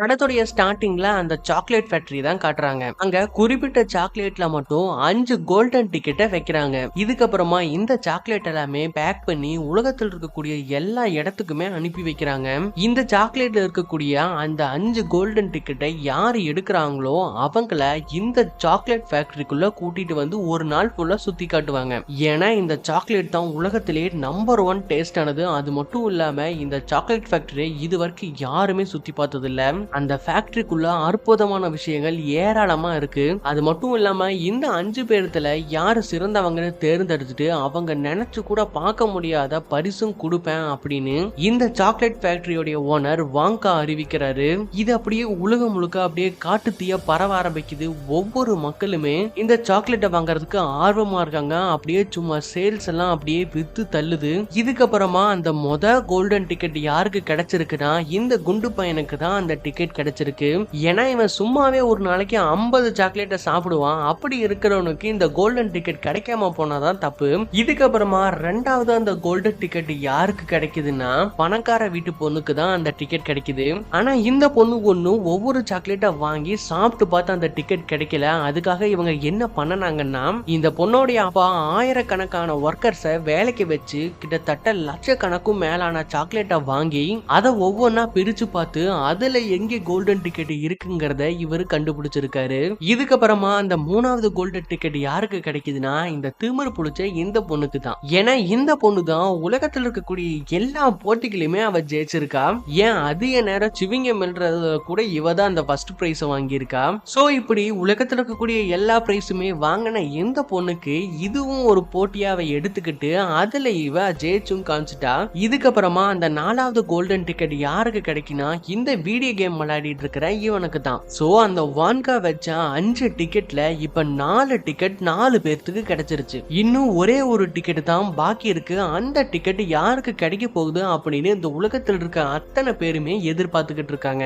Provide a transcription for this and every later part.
படத்துடைய ஸ்டார்டிங்ல அந்த சாக்லேட் ஃபேக்டரி தான் காட்டுறாங்க. அங்க குறிப்பிட்ட சாக்லேட்ல மட்டும் அஞ்சு கோல்டன் டிக்கெட்டை வைக்கிறாங்க. இதுக்கப்புறமா இந்த சாக்லேட் எல்லாமே பேக் பண்ணி உலகத்தில் இருக்கக்கூடிய எல்லா இடத்துக்குமே அனுப்பி வைக்கிறாங்க. இந்த சாக்லேட்ல இருக்கக்கூடிய அந்த அஞ்சு கோல்டன் டிக்கெட்டை யார் எடுக்கிறாங்களோ அவங்கள இந்த சாக்லேட் ஃபேக்டரிக்குள்ள கூட்டிட்டு வந்து ஒரு நாள் ஃபுல்லா சுத்தி காட்டுவாங்க. ஏன்னா இந்த சாக்லேட் தான் உலகத்திலேயே நம்பர் ஒன் டேஸ்ட் ஆனது. அது மட்டும் இல்லாம இந்த சாக்லேட் ஃபேக்டரி இது வரைக்கும் யாருமே சுத்தி பார்த்தது இல்லை அந்த ஃபேக்டரிக்குள்ள அற்புதமான விஷயங்கள் ஏராளமா இருக்கு. அது மட்டும் இல்லாம இந்த அஞ்சு பேர்த்துல யாரு சிறந்தவங்கன்னு தேர்ந்தெடுத்துட்டு அவங்க நினைச்சு கூட பார்க்க முடியாத பரிசும் கொடுப்பேன் அப்படின்னு இந்த சாக்லேட் ஃபேக்டரியோடைய ஓனர் வாங்கா அறிவிக்கிறாரு. இது அப்படியே உலகம் முழுக்க அப்படியே காட்டு தீய பரவ ஆரம்பிக்குது. ஒவ்வொரு மக்களுமே இந்த சாக்லேட்டை வாங்குறதுக்கு ஆர்வமா இருக்காங்க. அப்படியே சும்மா சேல்ஸ் எல்லாம் அப்படியே வித்து தள்ளுது. இதுக்கப்புறமா அந்த மொத கோல்டன் டிக்கெட் யாருக்கு கிடைச்சிருக்குன்னா இந்த குண்டு பையனுக்கு தான் அந்த டிக்கெட் கிடைச்சிருக்கு. ஏன்னா இவன் சும்மாவே ஒரு நாளைக்கு ஐம்பது சாக்லேட்டை சாப்பிடுவான். அப்படி இருக்கிறவனுக்கு இந்த கோல்டன் டிக்கெட் கிடைக்காம போனாதான் தப்பு. இதுக்கப்புறமா ரெண்டாவது அந்த கோல்டன் டிக்கெட் யாருக்கு கிடைக்குதுன்னா பணக்கார வீட்டு பொண்ணுக்கு தான் அந்த டிக்கெட் கிடைக்குது. ஆனா இந்த பொண்ணு ஒண்ணு ஒவ்வொரு சாக்லேட்டை வாங்கி சாப்பிட்டு பார்த்து அந்த டிக்கெட் கிடைக்கல. அதுக்காக இவங்க என்ன பண்ணனாங்கன்னா இந்த பொண்ணோடைய அப்பா ஆயிரக்கணக்கான ஒர்க்கர்ஸை வேலைக்கு வச்சு கிட்டத்தட்ட லட்சக்கணக்கும் மேலான சாக்லேட்டை வாங்கி அதை ஒவ்வொன்றா பிரிச்சு பார்த்து அதுல எங்கே கோல்டன் டிக்கெட் இருக்குங்கிறத இவர் கண்டுபிடிச்சிருக்காரு. இதுக்கப்புறமா அந்த மூணாவது கோல்டன் டிக்கெட் யாருக்கு கிடைக்குதுன்னா இந்த திமிர் புடிச்ச இந்த பொண்ணுக்கு தான். ஏன்னா இந்த பொண்ணு தான் உலகத்தில் இருக்கக்கூடிய எல்லா போட்டிகளையுமே அவ ஜெயிச்சிருக்கா. ஏன் அதிக நேரம் சிவிங்க மெல்றதுல கூட இவ தான் அந்த ஃபர்ஸ்ட் பிரைஸ் வாங்கியிருக்கா. சோ இப்படி உலகத்தில் இருக்கக்கூடிய எல்லா பிரைஸுமே வாங்கின இந்த பொண்ணுக்கு இதுவும் ஒரு போட்டியாக அவ எடுத்துக்கிட்டு அதுல இவ ஜெயிச்சும் காமிச்சிட்டா. இதுக்கப்புறமா அந்த நாலாவது கோல்டன் டிக்கெட் யாருக்கு கிடைக்குன்னா இந்த வீடியோ கேம் விளையாடிட்டு இருக்கிற இவனுக்கு தான் சோ அந்த வான்கா வச்ச அஞ்சு டிக்கெட்ல இப்ப நாலு டிக்கெட் நாலு பேர்த்துக்கு கிடைச்சிருச்சு. இன்னும் ஒரே ஒரு டிக்கெட் தான் பாக்கி இருக்கு. அந்த டிக்கெட் யாருக்கு கிடைக்க போகுது அப்படின்னு இந்த உலகத்தில் இருக்க அத்தனை பேருமே எதிர்பார்த்துக்கிட்டு இருக்காங்க.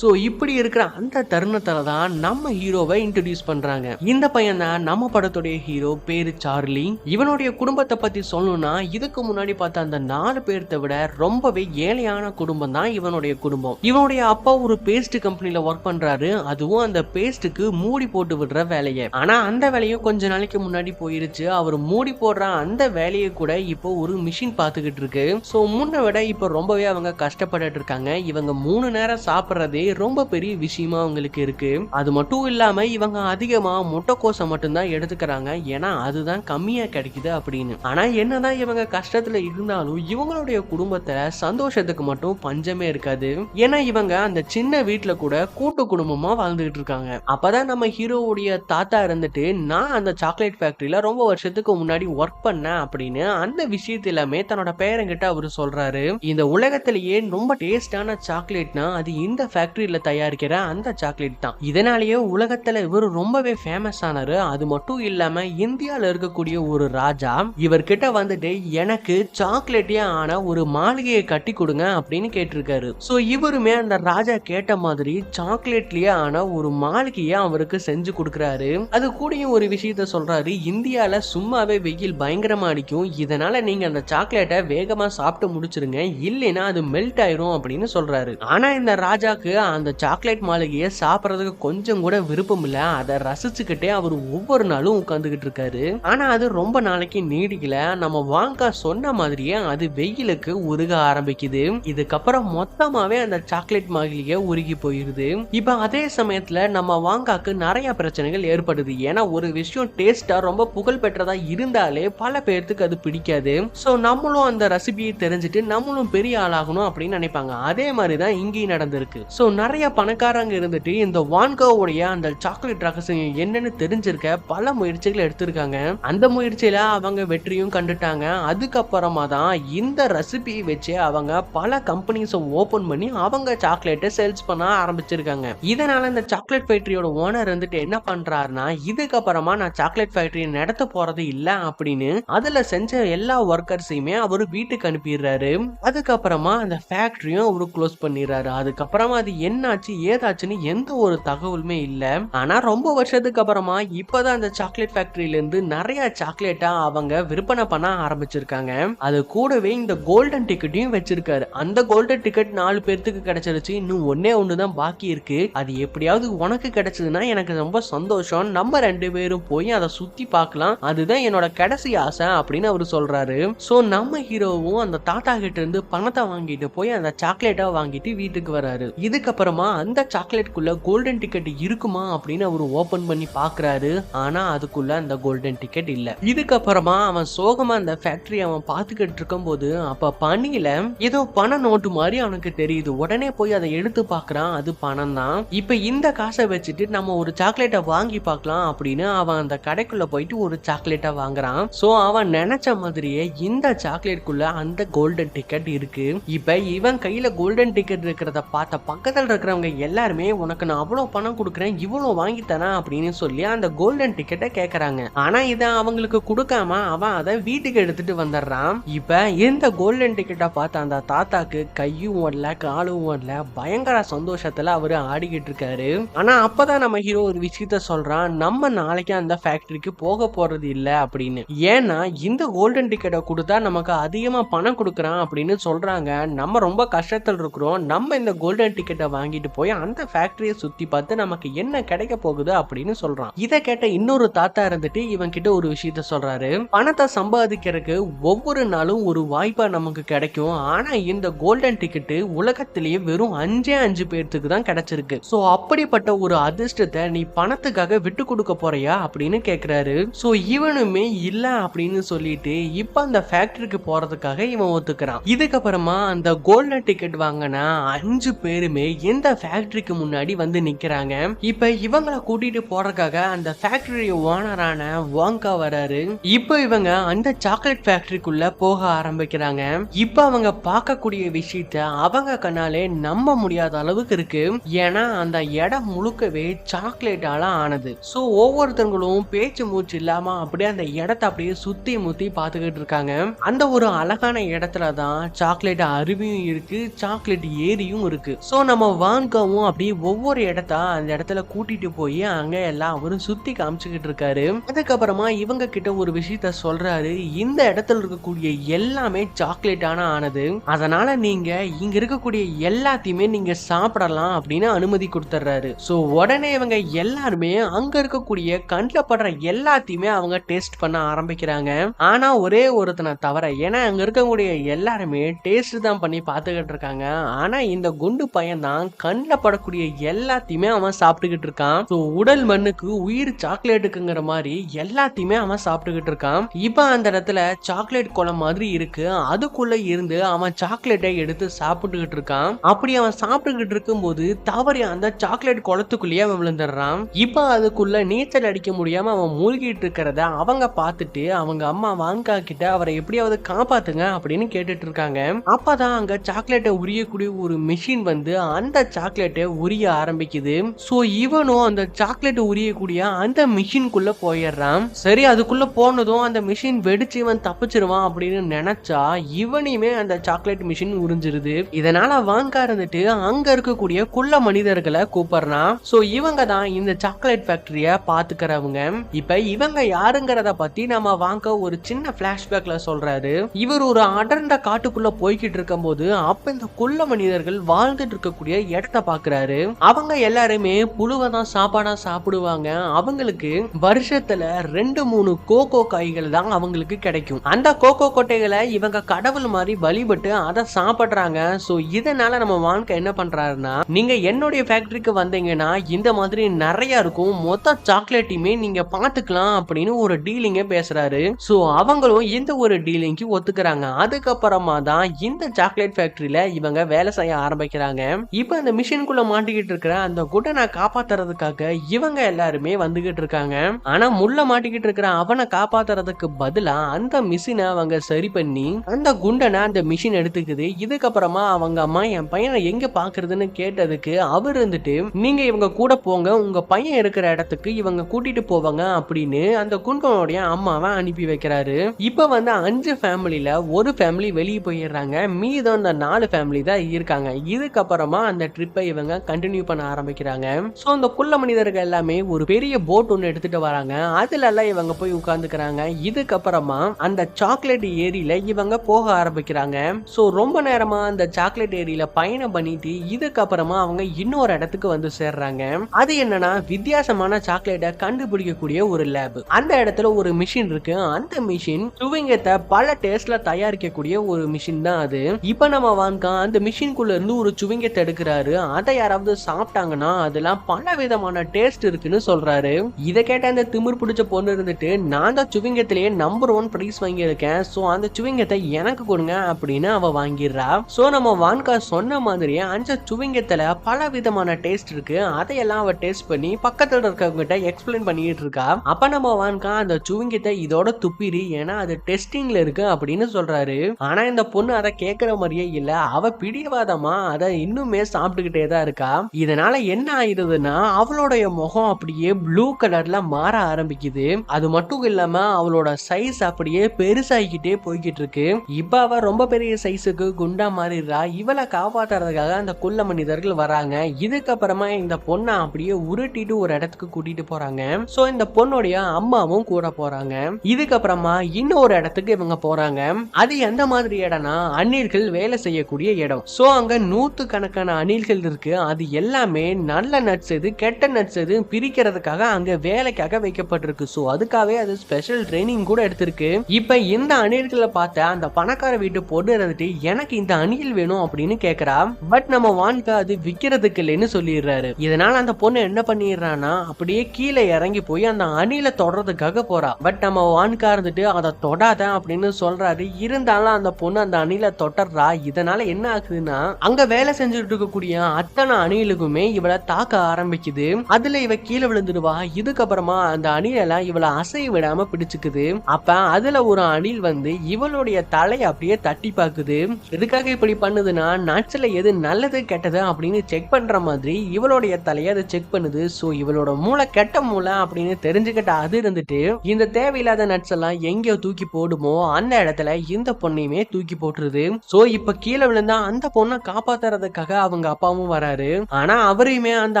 ஸோ இப்படி இருக்கிற அந்த தருணத்தில் தான் நம்ம ஹீரோவை இன்ட்ரடியூஸ் பண்ணுறாங்க இந்த பையன் தான் நம்ம படத்துடைய ஹீரோ பேரு சார்லி. இவனுடைய குடும்பத்தை பற்றி சொல்லணும்னா இதுக்கு முன்னாடி பார்த்த அந்த நாலு பேர்த்த விட ரொம்பவே ஏழையான குடும்பம் தான் இவனுடைய குடும்பம். இவனுடைய அப்பா ஒரு பேஸ்ட் கம்பெனியில் ஒர்க் பண்ணுறாரு அதுவும் அந்த பேஸ்ட்டுக்கு மூடி போட்டு விடுற வேலையை. ஆனால் அந்த வேலையும் கொஞ்ச நாளைக்கு முன்னாடி போயிருச்சு. அவர் மூடி போடுற அந்த வேலையை கூட இப்போ ஒரு மிஷின் பார்த்துக்கிட்டு இருக்கு. ஸோ முன்ன விட இப்போ ரொம்பவே அவங்க கஷ்டப்பட்டு இருக்காங்க. இவங்க மூணு நேரம் சாப்பிட்றதே ரொம்ப பெரிய விஷயமா அவங்களுக்கு இருக்கு. அது மட்டும் இல்லாம இவங்க அதிகமா முட்டைக்கோசை மட்டும்தான் எடுத்துக்கிறாங்க. ஏன்னா அதுதான் கம்மியா கிடைக்குது அப்படின்னு. ஆனா என்னதான் இவங்க கஷ்டத்துல இருந்தாலும் இவங்களுடைய குடும்பத்துல சந்தோஷத்துக்கு மட்டும் பஞ்சமே இருக்காது. ஏன்னா இவங்க அந்த சின்ன வீட்டுல கூட கூட்டு குடும்பமா வாழ்ந்துகிட்டு இருக்காங்க. அப்பதான் நம்ம ஹீரோவுடைய தாத்தா இருந்துட்டு நான் அந்த சாக்லேட் ஃபேக்டரியில ரொம்ப வருஷத்துக்கு முன்னாடி ஒர்க் பண்ணேன் அப்படின்னு அந்த விஷயத்த எல்லாமே தன்னோட பேரங்கிட்ட அவரு சொல்றாரு. இந்த உலகத்திலேயே ரொம்ப டேஸ்டான சாக்லேட்னா அது இந்த ஃபேக்ட்ரியில் தயாரிக்கிற அந்த சாக்லேட் தான். இதனாலேயே உலகத்தில் இவர் ரொம்பவே ஃபேமஸ் ஆனாரு. அது மட்டும் இல்லாமல் இந்தியாவில் இருக்கக்கூடிய ஒரு ராஜா இவர்கிட்ட வந்துட்டு எனக்கு சாக்லேட்டே ஆன ஒரு மாளிகையை கட்டி கொடுங்க அப்படின்னு கேட்டிருக்காரு. ஸோ இவருமே அந்த ராஜா கேட்ட மாதிரி சாக்லேட்லயே ஆன ஒரு மாளிகையை அவருக்கு செஞ்சு கொடுக்குறாரு. அது கூடயும் ஒரு விஷயத்த சொல்றாரு. இந்தியால சும்மாவே வெயில் பயங்கரமா அடிக்கும். இதனால நீங்க அந்த சாக்லேட்டை வேகமா சாப்பிட்டு முடிச்சிருங்க. இல்லைன்னா அது மெல்ட் ஆயிரும் அப்படின்னு சொல்றாரு. ஆனா இந்த ராஜாக்கு அந்த சாக்லேட் மாளிகையை சாப்பிட்றதுக்கு கொஞ்சம் கூட விருப்பம் இல்லை. அதை ரசிச்சுக்கிட்டே அவர் ஒவ்வொரு நாளும் உட்காந்துக்கிட்டு இருக்காரு. ஆனா அது ரொம்ப நாளைக்கு நீடிக்கல. நம்ம வாங்கா சொன்ன மாதிரியே அது வெயிலுக்கு உருக ஆரம்பிக்குது. இதுக்கப்புறம் மொத்தமாவே அந்த சாக்லேட் மாளிகையை உருகி போயிருது. இப்ப அதே சமயத்துல நம்ம வாங்காக்கு நிறைய பிரச்சனைகள் ஏற்படுது. ஏன்னா ஒரு விஷயம் டேஸ்டா ரொம்ப புகழ் பெற்றதா இருந்தாலே பல பேர்த்துக்கு அது பிடிக்காது. ஸோ நம்மளும் அந்த ரெசிபியை தெரிஞ்சுட்டு நம்மளும் பெரிய ஆளாகணும் அப்படின்னு நினைப்பாங்க. அதே மாதிரி தான் இங்கேயும் நடந்திருக்கு. ஸோ நிறைய பணக்காரங்க இருந்துட்டு இந்த வான்கோவுடைய அந்த சாக்லேட் ரகசியம் என்னன்னு தெரிஞ்சிருக்க பல முயற்சிகள் எடுத்திருக்காங்க. அந்த முயற்சியில அவங்க வெற்றியும் கண்டுட்டாங்க. அதுக்கப்புறமா தான் இந்த ரெசிபி வச்சு அவங்க பல கம்பெனிஸை ஓபன் பண்ணி அவங்க சாக்லேட்டை சேல்ஸ் பண்ண ஆரம்பிச்சிருக்காங்க. இதனால இந்த சாக்லேட் ஃபேக்டரியோட ஓனர் வந்துட்டு என்ன பண்றாருன்னா இதுக்கப்புறமா நான் சாக்லேட் ஃபேக்டரி நடத்த போறது இல்ல அப்படின்னு அதுல செஞ்ச எல்லா ஒர்க்கர்ஸையுமே அவர் வீட்டுக்கு அனுப்பிடுறாரு. அதுக்கப்புறமா அந்த ஃபேக்டரியும் அவரு க்ளோஸ் பண்ணிடுறாரு. அதுக்கப்புறமா அது என்னாச்சு ஏதாச்சுன்னு எந்த ஒரு தகவலுமே இல்லை. ஆனா ரொம்ப வருஷத்துக்கு அப்புறமா இப்பதான் அந்த சாக்லேட் ஃபேக்டரியில இருந்து நிறைய சாக்லேட்டா அவங்க விற்பனை பண்ண ஆரம்பிச்சிருக்காங்க. அது கூடவே இந்த கோல்டன் டிக்கெட்டையும் வச்சிருக்காரு. அந்த கோல்டன் டிக்கெட் நாலு பேர்த்துக்கு கிடைச்சிருச்சு. இன்னும் ஒன்னே ஒண்ணுதான் பாக்கி இருக்கு. அது எப்படியாவது உனக்கு கிடைச்சதுன்னா எனக்கு ரொம்ப சந்தோஷம். நம்ம ரெண்டு பேரும் போய் அதை சுத்தி பார்க்கலாம். அதுதான் என்னோட கடைசி ஆசை அப்படின்னு அவர் சொல்றாரு. சோ நம்ம ஹீரோவும் அந்த தாத்தா கிட்ட இருந்து பணத்தை வாங்கிட்டு போய் அந்த சாக்லேட்டா வாங்கிட்டு வீட்டுக்கு வராரு. அதுக்கப்புறமா அந்த சாக்லேட்குள்ள கோல்டன் டிக்கெட் இருக்குமா அப்படின்னு அவர் ஓபன் பண்ணி பாக்குறாரு. ஆனா அதுக்குள்ள அந்த கோல்டன் டிக்கெட் இல்ல. இதுக்கப்புறமா அவன் சோகமா அந்த ஃபேக்டரி அவன் பாத்துக்கிட்டு இருக்கும்போது அப்ப பணியில ஏதோ பண நோட்டு மாதிரி அவனுக்கு தெரியுது. உடனே போய் அதை எடுத்து பாக்குறான். அது பணம் தான் இப்ப இந்த காசை வச்சுட்டு நம்ம ஒரு சாக்லேட்டை வாங்கி பார்க்கலாம் அப்படின்னு அவன் அந்த கடைக்குள்ள போயிட்டு ஒரு சாக்லேட்டை வாங்குறான். சோ அவன் நினைச்ச மாதிரியே இந்த சாக்லேட்குள்ள அந்த கோல்டன் டிக்கெட் இருக்கு. இப்ப இவன் கையில கோல்டன் டிக்கெட் இருக்கிறத பார்த்த பக்கத்துல இருக்கிறவங்க எல்லாருமே உனக்கு நான் அவ்வளவு பணம் கொடுக்குறேன் இவ்வளவு வாங்கி தரேன் அப்படின்னு சொல்லி அந்த கோல்டன் டிக்கெட்டை கேட்குறாங்க ஆனா இதை அவங்களுக்கு கொடுக்காம அவன் அதை வீட்டுக்கு எடுத்துட்டு வந்துடுறான். இப்ப இந்த கோல்டன் டிக்கெட்டை பார்த்த அந்த தாத்தாக்கு கையும் ஓடல காலும் ஓடல. பயங்கர சந்தோஷத்துல அவரு ஆடிக்கிட்டு இருக்காரு. ஆனா அப்பதான் நம்ம ஹீரோ ஒரு விஷயத்த சொல்றான் நம்ம நாளைக்கு அந்த ஃபேக்டரிக்கு போக போறது இல்ல அப்படின்னு. ஏன்னா இந்த கோல்டன் டிக்கெட்டை கொடுத்தா நமக்கு அதிகமா பணம் கொடுக்குறான் அப்படின்னு சொல்றாங்க. நம்ம ரொம்ப கஷ்டத்தில் இருக்கிறோம். நம்ம இந்த கோல்டன் டிக்கெட்டை வாங்கிட்டு போய் அந்த ஃபேக்டரியை சுத்தி பார்த்து நமக்கு என்ன கிடைக்க போகுது அப்படின்னு சொல்றான். இதை கேட்ட இன்னொரு தாத்தா இருந்துட்டு இவன் கிட்ட ஒரு விஷயத்த சொல்றாரு. பணத்தை சம்பாதிக்கிறதுக்கு ஒவ்வொரு நாளும் ஒரு வாய்ப்பா நமக்கு கிடைக்கும். ஆனா இந்த கோல்டன் டிக்கெட் உலகத்திலேயே வெறும் அஞ்சே அஞ்சு பேர்த்துக்கு தான் கிடைச்சிருக்கு. சோ அப்படிப்பட்ட ஒரு அதிர்ஷ்டத்தை நீ பணத்துக்காக விட்டு கொடுக்க போறியா அப்படின்னு கேக்குறாரு. சோ இவனுமே இல்ல அப்படின்னு சொல்லிட்டு இப்ப அந்த ஃபேக்டரிக்கு போறதுக்காக இவன் ஒத்துக்கிறான். இதுக்கப்புறமா அந்த கோல்டன் டிக்கெட் வாங்கின அஞ்சு பேருமே எந்த ஃபேக்டரிக்கு முன்னாடி வந்து நிக்கிறாங்க? இப்ப இவங்கள கூட்டிட்டு போறதுக்காக அந்த ஃபேக்டரி ஓனரான வாங்கா வராரு. இப்ப இவங்க அந்த சாக்லேட் ஃபேக்டரிக்குள்ள போக ஆரம்பிக்கிறாங்க. இப்ப அவங்க பார்க்கக்கூடிய விஷயத்த அவங்க கண்ணாலே நம்ப முடியாத அளவுக்கு இருக்கு. ஏன்னா அந்த இடம் முழுக்கவே சாக்லேட்டால ஆனது. சோ ஒவ்வொருத்தவங்களும் பேச்சு மூச்சு இல்லாம அப்படியே அந்த இடத்த அப்படியே சுத்தி முத்தி பார்த்துக்கிட்டு இருக்காங்க. அந்த ஒரு அழகான இடத்துல தான் சாக்லேட் அருவியும் இருக்கு சாக்லேட் ஏரியும் இருக்கு. சோ நம்ம வான்காவும் அப்படியே ஒவ்வொரு இடத்தா அந்த இடத்துல கூட்டிட்டு போய் அங்க எல்லாம் அவரும் சுத்தி காமிச்சுக்கிட்டு இருக்காரு. அதுக்கப்புறமா இவங்க கிட்ட ஒரு விஷயத்த சொல்றாரு. இந்த இடத்துல இருக்கக்கூடிய எல்லாமே சாக்லேட்டான ஆனது. அதனால நீங்க இங்க இருக்கக்கூடிய எல்லாத்தையுமே நீங்க சாப்பிடலாம் அப்படின்னு அனுமதி கொடுத்துட்றாரு சோ உடனே இவங்க எல்லாருமே அங்க இருக்கக்கூடிய கண்ணில் படுற எல்லாத்தையுமே அவங்க டேஸ்ட் பண்ண ஆரம்பிக்கிறாங்க. ஆனா ஒரே ஒருத்தனை தவிர ஏன்னா அங்க இருக்கக்கூடிய எல்லாருமே டேஸ்ட் தான் பண்ணி பார்த்துக்கிட்டு இருக்காங்க. ஆனா இந்த குண்டு பையன் தான் கண்ணில் படக்கூடிய எல்லாத்தையுமே அவன் சாப்பிட்டுக்கிட்டு இருக்கான். ஸோ உடல் மண்ணுக்கு உயிர் சாக்லேட்டுக்குங்கிற மாதிரி எல்லாத்தையுமே அவன் சாப்பிட்டுக்கிட்டு இருக்கான். இப்போ அந்த இடத்துல சாக்லேட் குளம் மாதிரி இருக்கு. அதுக்குள்ள இருந்து அவன் சாக்லேட்டை எடுத்து சாப்பிட்டுக்கிட்டு இருக்கான். அப்படி அவன் சாப்பிட்டுக்கிட்டு இருக்கும்போது தவறி அந்த சாக்லேட் குளத்துக்குள்ளேயே அவன் விழுந்துடுறான். இப்போ அதுக்குள்ள நீச்சல் அடிக்க முடியாம அவன் மூழ்கிட்டு இருக்கிறத அவங்க பார்த்துட்டு அவங்க அம்மா வாங்கா கிட்ட அவரை எப்படியாவது காப்பாத்துங்க அப்படின்னு கேட்டுட்டு இருக்காங்க. அப்பதான் அங்க சாக்லேட்டை உரியக்கூடிய ஒரு மிஷின் வந்து அந்த சாக்லேட்டை உரிய ஆரம்பிக்குது. ஸோ இவனும் அந்த சாக்லேட் உரியக்கூடிய அந்த மிஷின்குள்ள போயிடுறான். சரி அதுக்குள்ள போனதும் அந்த மிஷின் வெடிச்சு இவன் தப்பிச்சிருவான் அப்படின்னு நினைச்சா இவனையுமே அந்த சாக்லேட் மிஷின் உறிஞ்சிருது. இதனால வாங்கா இருந்துட்டு அங்க இருக்கக்கூடிய குள்ள மனிதர்களை கூப்பிடுறான். ஸோ இவங்க தான் இந்த சாக்லேட் ஃபேக்டரிய பாத்துக்கிறவங்க. இப்ப இவங்க யாருங்கிறத பத்தி நம்ம வாங்க ஒரு சின்ன பிளாஷ்பேக்ல சொல்றாரு. இவர் ஒரு அடர்ந்த காட்டுக்குள்ள போய்கிட்டு இருக்கும்போது அப்ப இந்த குள்ள மனிதர்கள் வாழ்ந்துட்டு இருக்கக்கூடிய இடத்த பாக்குறாரு. அவங்க எல்லாருமே புழுவை தான் சாப்பாடா சாப்பிடுவாங்க. அவங்களுக்கு வருஷத்துல ரெண்டு மூணு கோகோ காய்கள் தான் அவங்களுக்கு கிடைக்கும். அந்த கோகோ கொட்டைகளை இவங்க கடவுள் மாதிரி வழிபட்டு அதை சாப்பிடுறாங்க. சோ இதனால நம்ம வாழ்க்கை என்ன பண்றாருன்னா நீங்க என்னுடைய ஃபேக்டரிக்கு வந்தீங்கன்னா இந்த மாதிரி நிறைய இருக்கும். மொத்த சாக்லேட்டையுமே நீங்க பாத்துக்கலாம் அப்படின்னு ஒரு டீலிங்க பேசுறாரு. சோ அவங்களும் இந்த ஒரு டீலிங்க்கு ஒத்துக்கிறாங்க. அதுக்கப்புறமா தான் இந்த சாக்லேட் ஃபேக்டரியில இவங்க வேலை செய்ய ஆரம்பிக்கிறாங்க. இப்போ அந்த மிஷினுக்குள்ள மாட்டிக்கிட்டு இருக்கிற அந்த குட்டனை காப்பாத்துறதுக்காக இவங்க எல்லாருமே வந்துகிட்டு இருக்காங்க. ஆனா முள்ள மாட்டிக்கிட்டு இருக்கிற அவனை காப்பாத்துறதுக்கு பதிலா அந்த மிஷினை அவங்க சரி பண்ணி அந்த குண்டனை அந்த மிஷின் எடுத்துக்குது. இதுக்கப்புறமா அவங்க அம்மா என் பையனை எங்க பாக்குறதுன்னு கேட்டதுக்கு அவர் இருந்துட்டு நீங்க இவங்க கூட போங்க உங்க பையன் இருக்கிற இடத்துக்கு இவங்க கூட்டிட்டு போவாங்க அப்படின்னு அந்த குண்டனுடைய அம்மாவை அனுப்பி வைக்கிறாரு. இப்ப வந்து அஞ்சு ஃபேமிலியில ஒரு ஃபேமிலி வெளியே போயிடுறாங்க. மீதம் அந்த நாலு ஃபேமிலி தான் இருக்காங்க. இதுக்கப்புறமா அந்த ட்ரிப்பை இவங்க கண்டினியூ பண்ண ஆரம்பிக்கிறாங்க. ஸோ அந்த குள்ள மனிதர்கள் எல்லாமே ஒரு பெரிய போட் ஒன்று எடுத்துட்டு வராங்க. அதுல எல்லாம் இவங்க போய் உட்காந்துக்கிறாங்க இதுக்கப்புறமா அந்த சாக்லேட் ஏரியில இவங்க போக ஆரம்பிக்கிறாங்க. ஸோ ரொம்ப நேரமா அந்த சாக்லேட் ஏரியில பயணம் பண்ணிட்டு இதுக்கப்புறமா அவங்க இன்னொரு இடத்துக்கு வந்து சேர்றாங்க. அது என்னன்னா வித்தியாசமான சாக்லேட்டை கண்டுபிடிக்கக்கூடிய ஒரு லேப் அந்த இடத்துல ஒரு மிஷின் இருக்கு. அந்த மிஷின் சுவிங்கத்தை பல டேஸ்ட்ல தயாரிக்கக்கூடிய ஒரு மிஷின் தான் அது. இப்ப நம்ம வாங்க அந்த மிஷின்குள்ள இருந்து ஒரு சுவிங்கத்தை எடுக்கிறாரு. அதை யாராவது சாப்பிட்டாங்கன்னா அதெல்லாம் பல விதமான டேஸ்ட் இருக்குன்னு சொல்றாரு. இதை கேட்ட அந்த திமிர் பிடிச்ச பொண்ணு இருந்துட்டு நான் தான் சுவிங்கத்திலேயே நம்பர் ஒன் பிரைஸ் வாங்கியிருக்கேன். ஸோ அந்த சுவிங்கத்தை எனக்கு கொடுங்க அப்படின்னு அவ வாங்கிடுறா. ஸோ நம்ம வான்கா சொன்ன மாதிரியே அந்த சுவிங்கத்துல பல விதமான டேஸ்ட் இருக்கு. அதையெல்லாம் அவ டேஸ்ட் பண்ணி பக்கத்துல இருக்கவங்கிட்ட எக்ஸ்பிளைன் பண்ணிட்டு இருக்கா. அப்ப நம்ம வான்கா அந்த சுவிங்கத்தை இதோட துப்பிரி ஏன்னா அது டெஸ்டிங்ல இருக்கு அப்படின்னு சொல்றாரு. ஆனா இந்த பொண்ணு அதை கேட்கிற மாதிரியே இல்ல. அவ பிடிவாதமா அதை இன்னுமே சாப்பிட்டுக்கிட்டே தான் இருக்கா. இதனால என்ன ஆயிடுதுன்னா அவளுடைய முகம் அப்படியே ப்ளூ கலர்ல மாற ஆரம்பிக்குது. அது மட்டும் இல்லாம அவளோட சைஸ் அப்படியே பெருசாகிக்கிட்டே போய்கிட்டு இருக்கு இப்ப அவ ரொம்ப பெரிய சைஸுக்கு குண்டா மாறிடுறா. இவளை காப்பாத்துறதுக்காக அந்த குள்ள மனிதர்கள் வராங்க. இதுக்கப்புறமா இந்த பொண்ணை அப்படியே உருட்டிட்டு ஒரு இடத்துக்கு கூட்டிட்டு போறாங்க. சோ இந்த பொண்ணுடைய அம்மாவும் கூட போறாங்க. இதுக்கப்புறமா இன்னொரு இடத்துக்கு இவங்க போறாங்க. அது எந்த மாதிரி இடம்னா அந்நீர்கள் வேலை செய்யக்கூடிய இடம். சோ அங்க நூத்து கணக்கான அணில்கள் இருக்குது அது எல்லாமே நல்ல நட்ஸ் எது கெட்ட நட்ஸ் எது பிரிக்கிறதுக்காக அங்கே வேலைக்காக வைக்கப்பட்டிருக்கு. ஸோ அதுக்காகவே அது ஸ்பெஷல் ட்ரைனிங் கூட எடுத்திருக்கு. இப்போ இந்த அணில்களை பார்த்த அந்த பணக்கார வீட்டு பொண்ணு இருந்துட்டு எனக்கு இந்த அணில் வேணும் அப்படின்னு கேட்குறா பட் நம்ம வான்கா அது விற்கிறதுக்கு இல்லைன்னு சொல்லிடுறாரு. இதனால அந்த பொண்ணு என்ன பண்ணிடுறான்னா அப்படியே கீழே இறங்கி போய் அந்த அணிலை தொடறதுக்காக போறா. பட் நம்ம வான்கா இருந்துட்டு அதை தொடாத அப்படின்னு சொல்றாரு. இருந்தாலும் அந்த பொண்ணு அந்த அணிலை தொடர்றா. இதனால என்ன ஆகுதுன்னா அங்க வேலை செஞ்சுட்டு இருக்கக்கூடிய அத்தனை அணிலுக்குமே இவளை தாக்க ஆரம்பிக்குது. அதுல இவ கீழே விழுந்துடுவா. இதுக்கப்புறமா அந்த அணிலெல்லாம் இவளை அசைய விடாம பிடிச்சுக்குது. அப்ப அதுல ஒரு அணில் வந்து இவளுடைய தலையை அப்படியே தட்டி பாக்குது எதுக்காக இப்படி பண்ணுதுன்னா நட்ஸ்ல எது நல்லது கெட்டது அப்படின்னு செக் பண்ற மாதிரி இவளுடைய தலையை அதை செக் பண்ணுது. சோ இவளோட மூளை கெட்ட மூளை அப்படின்னு தெரிஞ்சுக்கிட்ட அது இருந்துட்டு இந்த தேவையில்லாத நட்ஸ் எல்லாம் எங்க தூக்கி போடுமோ அந்த இடத்துல இந்த பொண்ணையுமே தூக்கி போட்டுருது. சோ இப்ப கீழே விழுந்தா அந்த பொண்ணை காப்பாத்துறதுக்காக அவங்க அப்பாவும் வராரு. ஆனா அவரையுமே அந்த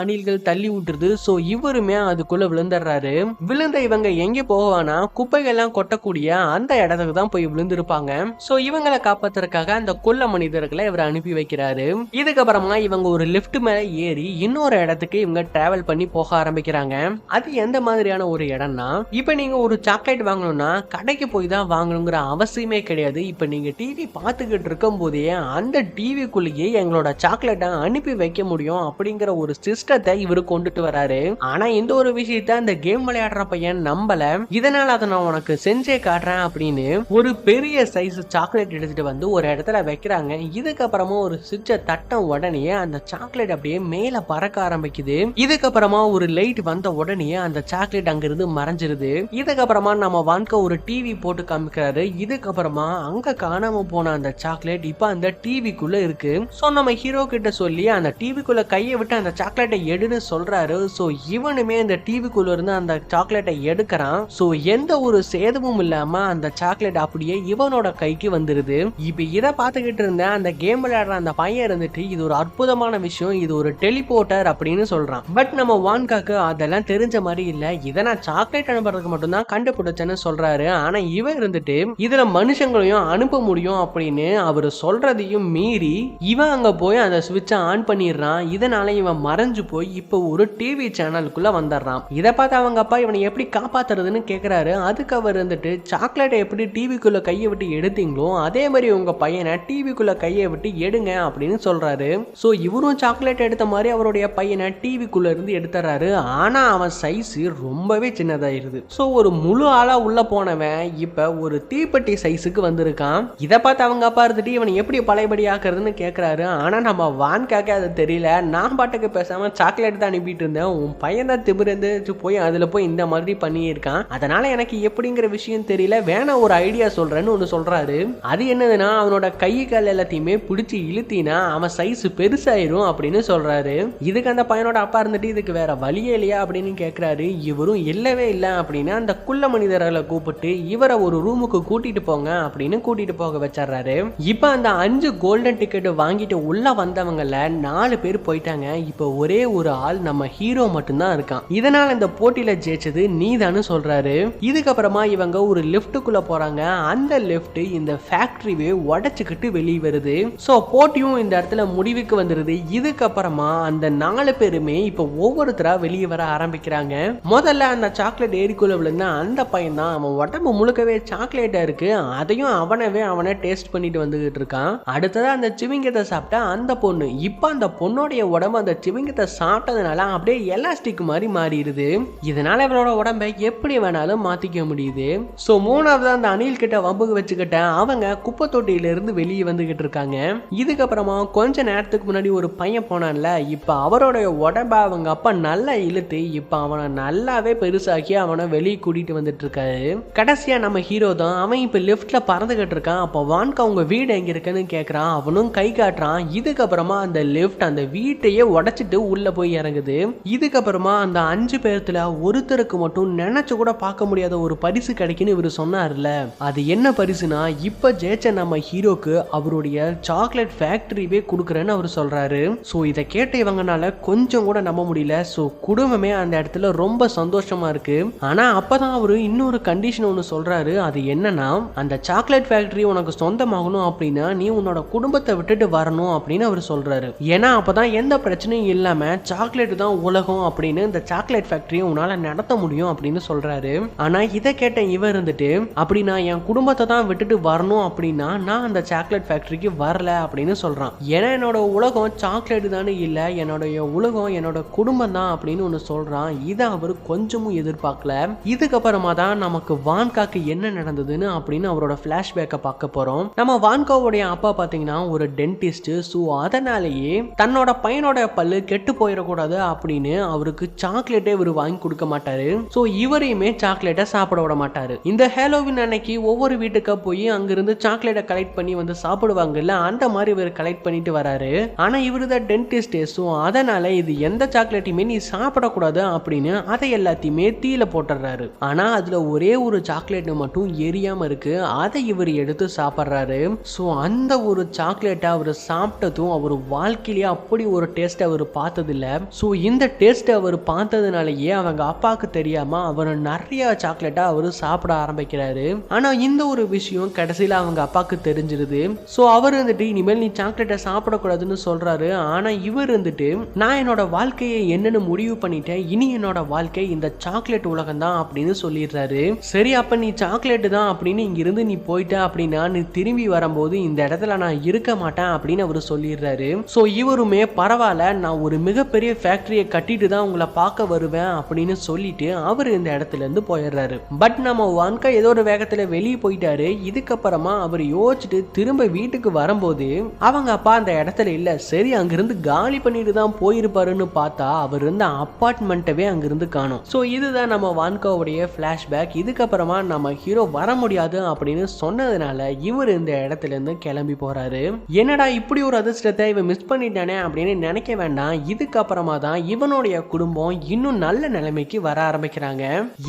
அணில்கள் தள்ளி விட்டுருது. சோ இவருமே அதுக்குள்ள விழுந்துடுறாரு. விழுந்த இவங்க எங்க போவானா? குப்பைகள்லாம் கொட்டக்கூடிய அந்த இடத்துக்கு தான் போய் விழுந்திருப்பாங்க. சோ இவங்களை காப்பாத்துறதுக்காக அந்த கொல்ல மனிதர்களை இவர் அனுப்பி வைக்கிறாரு. இதுக்கப்புறமா இவங்க ஒரு லிப்ட் மேல ஏறி இன்னொரு இடத்துக்கு இவங்க டிராவல் பண்ணி போக ஆரம்பிக்கிறாங்க. அது எந்த மாதிரியான ஒரு இடம்னா இப்ப நீங்க ஒரு சாக்லேட் வாங்கணும்னா கடைக்கு போய் தான் வாங்கணுங்கிற அவசியமே கிடையாது. இப்ப நீங்க டிவி பார்த்துக்கிட்டு இருக்கும் போதே அந்த டிவிக்குள்ளேயே எங்களோட சாக்லேட் சாக்லேட்டை அனுப்பி வைக்க முடியும் அப்படிங்கிற ஒரு சிஸ்டத்தை இவர் கொண்டுட்டு வராரு. ஆனா இந்த ஒரு விஷயத்த அந்த கேம் விளையாடுற பையன் நம்பல. இதனால அதை நான் உனக்கு செஞ்சே காட்டுறேன் அப்படின்னு ஒரு பெரிய சைஸ் சாக்லேட் எடுத்துட்டு வந்து ஒரு இடத்துல வைக்கிறாங்க. இதுக்கப்புறமா ஒரு சுவிட்ச தட்டம் உடனே அந்த சாக்லேட் அப்படியே மேல பறக்க ஆரம்பிக்குது. இதுக்கப்புறமா ஒரு லைட் வந்த உடனே அந்த சாக்லேட் அங்கிருந்து மறைஞ்சிருது. இதுக்கப்புறமா நம்ம வான்க ஒரு டிவி போட்டு காமிக்கிறாரு. இதுக்கப்புறமா அங்க காணாம போன அந்த சாக்லேட் இப்ப அந்த டிவிக்குள்ள இருக்கு. சோ நம்ம ஹீரோ கிட்ட சொல்லி அந்த டிவிக்குள்ள கையை விட்டு அந்த சாக்லேட்டை எடுன்னு சொல்றாரு. சோ இவனுமே அந்த டிவிக்குள்ள இருந்து அந்த சாக்லேட்டை எடுக்கிறான். சோ எந்த ஒரு சேதமும் இல்லாம அந்த சாக்லேட் அப்படியே இவனோட கைக்கு வந்துருது. இப்ப இதை பார்த்துக்கிட்டு இருந்த அந்த கேம் விளையாடுற அந்த பையன் இருந்துட்டு இது ஒரு அற்புதமான விஷயம் இது ஒரு டெலிபோர்ட்டர் அப்படின்னு சொல்றான். பட் நம்ம வான்காக்கு அதெல்லாம் தெரிஞ்ச மாதிரி இல்ல. இதை நான் சாக்லேட் அனுப்புறதுக்கு மட்டும்தான் கண்டுபிடிச்சேன்னு சொல்றாரு. ஆனா இவன் இருந்துட்டு இதுல மனுஷங்களையும் அனுப்ப முடியும் அப்படின்னு அவர் சொல்றதையும் மீறி இவன் அங்க போய் அந்த சுவிட்சை ஆன் பண்ணிடுறான். இதனால இவன் மறைஞ்சு போய் இப்போ ஒரு டிவி சேனலுக்குள்ள வந்துடுறான். இதை பார்த்து அவங்க அப்பா இவனை எப்படி காப்பாத்துறதுன்னு கேட்குறாரு அதுக்கு அவர் வந்துட்டு சாக்லேட்டை எப்படி டிவிக்குள்ள கையை விட்டு எடுத்தீங்களோ அதே மாதிரி உங்க பையனை டிவிக்குள்ள கையை விட்டு எடுங்க அப்படின்னு சொல்றாரு. ஸோ இவரும் சாக்லேட் எடுத்த மாதிரி அவருடைய பையனை டிவிக்குள்ள இருந்து எடுத்துறாரு ஆனா அவன் சைஸ் ரொம்பவே சின்னதாயிருது. ஸோ ஒரு முழு ஆளா உள்ள போனவன் இப்ப ஒரு தீப்பெட்டி சைஸுக்கு வந்திருக்கான். இதை பார்த்து அவங்க அப்பா இருந்துட்டு இவனை எப்படி பழையபடி ஆக்குறதுன்னு கேட்குறாரு ஆனா நம்ம வான்காக்க அது தெரியல. நான் பாட்டுக்கு பேசாமல் சாக்லேட் தான் அனுப்பிட்டு இருந்தேன். உன் பையன் தான் திமிருந்து போய் அதில் போய் இந்த மாதிரி பண்ணியிருக்கான். அதனால் எனக்கு எப்படிங்கிற விஷயம் தெரியல. வேணா ஒரு ஐடியா சொல்கிறேன்னு ஒன்று சொல்கிறாரு அது என்னதுன்னா அவனோட கை கால் எல்லாத்தையுமே பிடிச்சி இழுத்தினா அவன் சைஸ் பெருசாயிரும் அப்படின்னு சொல்கிறாரு இதுக்கு அந்த பையனோட அப்பா இருந்துட்டு இதுக்கு வேற வழியே இல்லையா அப்படின்னு கேட்குறாரு இவரும் இல்லவே இல்லை அப்படின்னு அந்த குள்ள மனிதர்களை கூப்பிட்டு இவரை ஒரு ரூமுக்கு கூட்டிட்டு போங்க அப்படின்னு கூட்டிட்டு போக வச்சிடுறாரு. இப்போ அந்த அஞ்சு கோல்டன் டிக்கெட் வாங்கிட்டு உள்ள வந்த சேர்ந்தவங்கள நாலு பேர் போயிட்டாங்க. இப்போ ஒரே ஒரு ஆள் நம்ம ஹீரோ மட்டும்தான் இருக்கான். இதனால இந்த போட்டியில ஜெயிச்சது நீதான்னு சொல்றாரு. இதுக்கப்புறமா இவங்க ஒரு லிஃப்ட்டுக்குள்ள போறாங்க. அந்த லிஃப்ட் இந்த ஃபேக்டரிவே உடைச்சுக்கிட்டு வெளியே வருது. ஸோ போட்டியும் இந்த இடத்துல முடிவுக்கு வந்துருது. இதுக்கப்புறமா அந்த நாலு பேருமே இப்போ ஒவ்வொருத்தரா வெளியே வர ஆரம்பிக்கிறாங்க. முதல்ல அந்த சாக்லேட் ஏரிக்குள்ள விழுந்த அந்த பையன் தான் அவன் உடம்பு முழுக்கவே சாக்லேட்டா இருக்கு. அதையும் அவனவே அவனை டேஸ்ட் பண்ணிட்டு வந்துகிட்டு இருக்கான். அடுத்ததா அந்த சிவிங்கத்தை சாப்பிட்டா அந்த பொண்ணு இப்போ அந்த பொண்ணோடைய உடம்பு அந்த சிவிங்கத்தை சாப்பிட்டதுனால அப்படியே எலாஸ்டிக் மாதிரி மாறிடுது. இதனால இவனோட உடம்பை எப்படி வேணாலும் மாத்திக்க முடியுது. ஸோ மூணாவது அந்த அணில் கிட்ட வம்புக்கு வச்சுக்கிட்ட அவங்க குப்பை தொட்டியில இருந்து வெளியே வந்துகிட்டு இருக்காங்க. இதுக்கப்புறமா கொஞ்ச நேரத்துக்கு முன்னாடி ஒரு பையன் போனான்ல. இப்போ அவருடைய உடம்ப அவங்க அப்பா நல்லா இழுத்து இப்போ அவனை நல்லாவே பெருசாக்கி அவனை வெளியே கூட்டிட்டு வந்துட்டு இருக்காரு. கடைசியா நம்ம ஹீரோ தான் அவன் இப்போ லிஃப்ட்ல பறந்துகிட்டு இருக்கான். அப்போ வான்கா அவங்க வீடு எங்க இருக்குன்னு கேட்கறான் அவனும் கை காட்டுறான். இதுக்கப்புறம் அந்த லிஃப்ட் அந்த வீட்டையே உடைச்சிட்டு உள்ள போய் இறங்குது. இதுக்கப்புறமா அந்த அஞ்சு பேர்த்துல ஒருத்தருக்கு மட்டும் நினைச்சு கூட பார்க்க முடியாத ஒரு பரிசு கிடைக்குன்னு இவர் சொன்னார்ல. அது என்ன பரிசுனா இப்ப ஜெயிச்ச நம்ம ஹீரோக்கு அவருடைய சாக்லேட் ஃபேக்டரிவே கொடுக்குறேன்னு அவர் சொல்றாரு. ஸோ இதை கேட்ட இவங்கனால கொஞ்சம் கூட நம்ப முடியல. ஸோ குடும்பமே அந்த இடத்துல ரொம்ப சந்தோஷமா இருக்கு. ஆனா அப்பதான் அவரு இன்னொரு கண்டிஷன் ஒன்று சொல்றாரு. அது என்னன்னா அந்த சாக்லேட் ஃபேக்டரி உனக்கு சொந்தமாகணும் அப்படின்னா நீ உன்னோட குடும்பத்தை விட்டுட்டு வரணும் அப்படின்னு அவர் சொல்றாரு. ஏன்னா அப்பதான் எந்த பிரச்சனையும் இல்லாம சாக்லேட் தான் உலகம் அப்படின்னு இந்த சாக்லேட் ஃபேக்ட்ரியை உன்னால நடத்த முடியும் அப்படின்னு சொல்றாரு. ஆனா இதை கேட்ட இவர் இருந்துட்டு அப்படி நான் என் குடும்பத்தை தான் விட்டுட்டு வரணும் அப்படின்னா நான் அந்த சாக்லேட் ஃபேக்ட்ரிக்கு வரல அப்படின்னு சொல்றான். ஏன்னா என்னோட உலகம் சாக்லேட் தானே இல்லை என்னோடைய உலகம் என்னோட குடும்பம் தான் அப்படின்னு ஒன்று சொல்கிறான் இதை அவர் கொஞ்சமும் எதிர்பார்க்கல. இதுக்கப்புறமா தான் நமக்கு வான்காக்கு என்ன நடந்ததுன்னு அப்படின்னு அவரோட ஃப்ளாஷ்பேக்கை பார்க்க போகிறோம் நம்ம வான்காவோடைய அப்பா பார்த்தீங்கன்னா ஒரு டென்டிஸ்ட் ஸோ அதனாலேயே தன்னோட பையனோட பல்லு கெட்டு போயிடக்கூடாது அப்படின்னு அவருக்கு சாக்லேட்டே இவர் வாங்கி கொடுக்க மாட்டாரு. ஸோ இவரையுமே சாக்லேட்டை சாப்பிட விட மாட்டாரு. இந்த ஹேலோவின் அன்னைக்கு ஒவ்வொரு வீட்டுக்கா போய் அங்கிருந்து சாக்லேட்டை கலெக்ட் பண்ணி வந்து சாப்பிடுவாங்கல்ல அந்த மாதிரி இவர் கலெக்ட் பண்ணிட்டு வராரு. ஆனா இவர் தான் டென்டிஸ்ட் ஸோ அதனால இது எந்த சாக்லேட்டையுமே நீ சாப்பிடக்கூடாது அப்படின்னு அதை எல்லாத்தையுமே தீல போட்டுடுறாரு. ஆனா அதுல ஒரே ஒரு சாக்லேட் மட்டும் எரியாம இருக்கு. அதை இவர் எடுத்து சாப்பிட்றாரு. ஸோ அந்த ஒரு சாக்லேட்டை அவர் சாப்பிட்டதும் அவர் வாழ்க்கையிலேயே அப்படி ஒரு டேஸ்ட் அவர் பார்த்ததில்ல. ஸோ இந்த டேஸ்ட் அவர் பார்த்ததுனாலயே அவங்க அப்பாவுக்கு தெரியாம அவர் நிறைய சாக்லேட்டாக அவர் சாப்பிட ஆரம்பிக்கிறாரு. ஆனா இந்த ஒரு விஷயம் கடைசியில் அவங்க அப்பாவுக்கு தெரிஞ்சிருது. ஸோ அவர் வந்துட்டு இனிமேல் நீ சாக்லேட்டை சாப்பிடக்கூடாதுன்னு சொல்றாரு. ஆனா இவர் வந்துட்டு நான் என்னோட வாழ்க்கையை என்னன்னு முடிவு பண்ணிட்டேன். இனி என்னோட வாழ்க்கை இந்த சாக்லேட் உலகம் தான் அப்படின்னு சொல்லிடுறாரு. சரி அப்ப நீ சாக்லேட் தான் அப்படின்னு இங்கிருந்து நீ போயிட்ட அப்படின்னா நீ திரும்பி வரும்போது இந்த இடத்துல நான் இருக்க மாட்டேன் அப்படின்னு அவர் சொல்லிடுறாரு. ஸோ இவருமே பரவாயில்ல நான் ஒரு மிகப்பெரிய ஃபேக்டரியை கட்டிட்டு தான் உங்களை பார்க்க வருவேன் அப்படின்னு சொல்லிட்டு அவர் இந்த இடத்துல இருந்து போயிடுறாரு. பட் நம்ம வான்கா ஏதோ ஒரு வேகத்தில் வெளியே போயிட்டாரு. இதுக்கப்புறமா அவர் யோசிச்சுட்டு திரும்ப வீட்டுக்கு வரும்போது அவங்க அப்பா அந்த இடத்துல இல்லை. சரி அங்கிருந்து காலி பண்ணிட்டு தான் போயிருப்பாருன்னு பார்த்தா அவர் இருந்த அப்பார்ட்மெண்ட்டவே அங்கிருந்து காணும். ஸோ இதுதான் நம்ம வான்காவுடைய ஃப்ளாஷ்பேக் இதுக்கப்புறமா நம்ம ஹீரோ வர முடியாது அப்படின்னு சொன்னதுனால இவர் இந்த இடத்துல இருந்து கிளம்பி போறாரு. என்னடா இப்படி ஒரு அதிர்ஷ்டத்தை இவன் மிஸ் பண்ணிட்டானே அப்படின்னு நினைக்க வேண்டாம். இதுக்கப்புறமா தான் இவனுடைய குடும்பம் இன்னும் நல்ல நிலைமைக்கு வர ஆரம்பிக்கிறாங்க.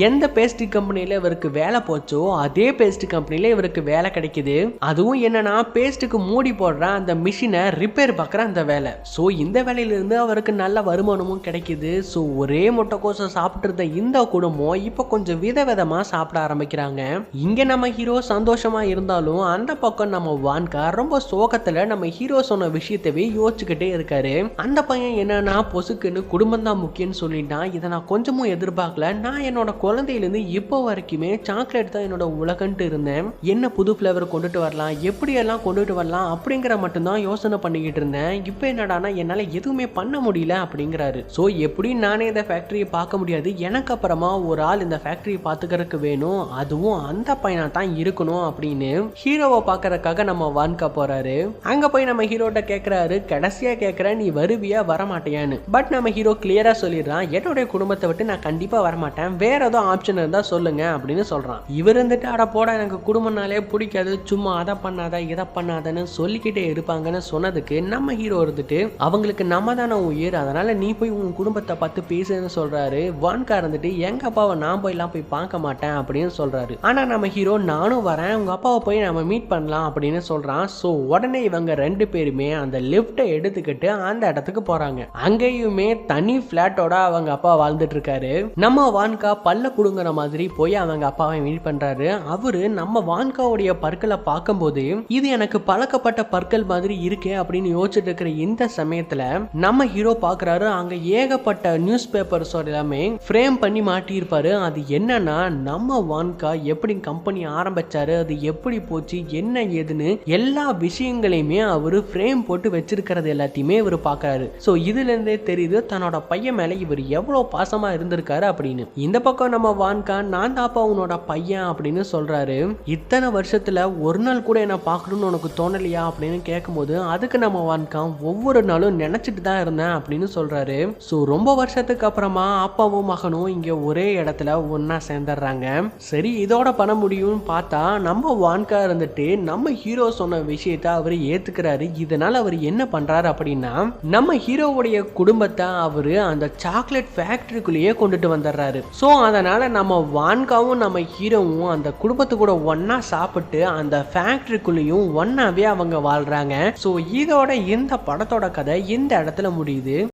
எந்த பேஸ்ட்ரி கம்பெனியில இவருக்கு வேலை போச்சோ அதே பேஸ்ட் கம்பெனியில இவருக்கு வேலை கிடைக்குது. அதுவும் என்னன்னா பேஸ்ட்டுக்கு மூடி போடுற அந்த மிஷினை ரிப்பேர் பார்க்குற அந்த வேலை. ஸோ இந்த வேலையிலிருந்து அவருக்கு நல்ல வருமானமும் கிடைக்குது. ஸோ ஒரே முட்டைக்கோசை சாப்பிட்டு இருந்த இந்த குடும்பம் இப்போ கொஞ்சம் விதவிதமாக சாப்பிட ஆரம்பிக்கிறாங்க. இங்கே நம்ம ஹீரோ சந்தோஷமாக இருந்தாலும் அந்த பக்கம் நம்ம வான்கா ரொம்ப சோகத்தில் நம்ம ஹீரோ சொன்ன விஷயத்தவே யோசிச்சுக்கிட்டே இருக்காரு. அந்த பையன் என்னன்னா பொசுக்குன்னு குடும்பம் தான் முக்கியம்னு சொல்லிட்டான். இதை நான் கொஞ்சமும் எதிர்பார்க்கல. நான் என்னோட குழந்தையிலேருந்து இப்போ வரைக்குமே சாக்லேட் தான் என்னோட உலகன்ட்டு இருந்தேன். என்ன புது ஃப்ளேவர் கொண்டுட்டு வரலாம்? எப்படியெல்லாம் கொண்டுட்டு வரலாம்? அப்படிங்கிற மட்டும்தான் யோசனை பண்ணிக்கிட்டு இருந்தேன். இப்போ என்னடானா என்னால் எதுவுமே பண்ண முடியல அப்படிங்கிறாரு. ஸோ எப்படி நானே இந்த ஃபேக்ட்ரியை பார்க்க முடியாது. எனக்கு அப்புறமா ஒரு ஆள் இந்த ஃபேக்ட்ரியை பார்த்துக்கிறதுக்கு வேணும். அதுவும் அந்த பையனாக தான் இருக்கணும் அப்படின்னு ஹீரோவை பார்க்கறதுக்காக நம்ம வான்கா போகிறாரு அங்கே போய் நம்ம ஹீரோட்ட கேட்குறாரு கடைசியா கேட்கற நீ வருவியா வரமாட்டியான்னு. பட் நம்ம ஹீரோ கிளியரா சொல்லிடுறான் என்னுடைய குடும்பத்தை விட்டு நான் கண்டிப்பா வரமாட்டேன். வேற ஏதோ ஆப்ஷன் இருந்தா சொல்லுங்க அப்படின்னு சொல்றான். இவர் இருந்துட்டு அட போட எனக்கு குடும்பம்னாலே பிடிக்காது. சும்மா அதை பண்ணாத இதை பண்ணாதன்னு சொல்லிக்கிட்டே இருப்பாங்கன்னு சொன்னதுக்கு நம்ம ஹீரோ இருந்துட்டு அவங்களுக்கு நம்ம தானே உயிர். அதனால நீ போய் உன் குடும்பத்தை பார்த்து பேசுன்னு சொல்றாரு. வான்கா இருந்துட்டு எங்க அப்பாவை நான் போய்லாம் போய் பார்க்க மாட்டேன் அப்படின்னு சொல்றாரு. ஆனா நம்ம ஹீரோ நானும் வரேன். உங்க அப்பாவை போய் நம்ம மீட் பண்ணலாம் அப்படின்னு சொல்றான். ஸோ உடனே இவங்க ரெண்டு பேருமே அந்த லிஃப்ட்டை எடுத்துக்கிட்டு அந்த இடத்துக்கு போறாங்க. அங்கேயுமே தனி பிளாட்டோட அவங்க அப்பா வாழ்ந்துட்டு இருக்காரு நம்ம வான்கா பல்ல குடுங்குற மாதிரி போய் அவங்க அப்பாவை மீட் பண்றாரு. அவரு நம்ம வான்காவுடைய பற்களை பார்க்கும்போது இது எனக்கு பழக்கப்பட்ட பற்கள் மாதிரி இருக்கே அப்படின்னு யோசிச்சுட்டு இருக்கிற இந்த சமயத்துல நம்ம ஹீரோ பாக்குறாரு அங்க ஏகப்பட்ட நியூஸ் பேப்பர்ஸ் எல்லாமே ஃப்ரேம் பண்ணி மாட்டியிருப்பாரு. அது என்னன்னா நம்ம வான்கா எப்படி கம்பெனி ஆரம்பிச்சாரு அது எப்படி போச்சு என்ன ஏதுன்னு எல்லா விஷயங்களையுமே அவரு ஃப்ரேம் போட்டு வச்சிருக்கிறது எல்லாத்தையுமே இவர் பாக்குறாரு ஸோ இதுல இருந்தே தெரியுது தன்னோட பையன் மேல இவர் எவ்வளவு பாசமா இருந்திருக்காரு அப்படின்னு. இந்த பக்கம் நம்ம வான்கா நான் தாப்பா உன்னோட பையன் அப்படின்னு சொல்றாரு. இத்தனை வருஷத்துல ஒரு நாள் கூட என்ன பார்க்கணும்னு உனக்கு தோணலையா அப்படின்னு கேட்கும்போது அதுக்கு நம்ம வான்கான் ஒவ்வொரு நாளும் நினைச்சிட்டு தான் இருந்தேன் அப்படின்னு சொல்றாரு. ஸோ ரொம்ப வருஷத்துக்கு அப்புறமா அப்பாவும் மகனும் இங்க ஒரே இடத்துல ஒன்னா சேர்ந்துடுறாங்க. சரி இதோட பண்ண முடியும்னு பார்த்தா நம்ம வான்கா இருந்துட்டு நம்ம ஹீரோ சொன்ன விஷயத்த அவர் ஏத்துக்கிறாரு. இதனால அவர் என்ன பண்றாரு அப்படின்னா நம்ம ஹீரோவுடைய குடும்பத்தை அவரு அந்த சாக்லேட் ஃபேக்டரிக்குள்ளேயே கொண்டுட்டு வந்துடுறாரு. ஸோ அதனால நம்ம வான்காவும் நம்ம ஹீரோவும் அந்த குடும்பத்து கூட ஒன்னா சாப்பிட்டு அந்த ஃபேக்டரிக்குள்ளேயும் ஒன்னாவே அவங்க வாழ்றாங்க. ஸோ இதோட இந்த படத்தோட கதை இந்த இடத்துல முடியுது.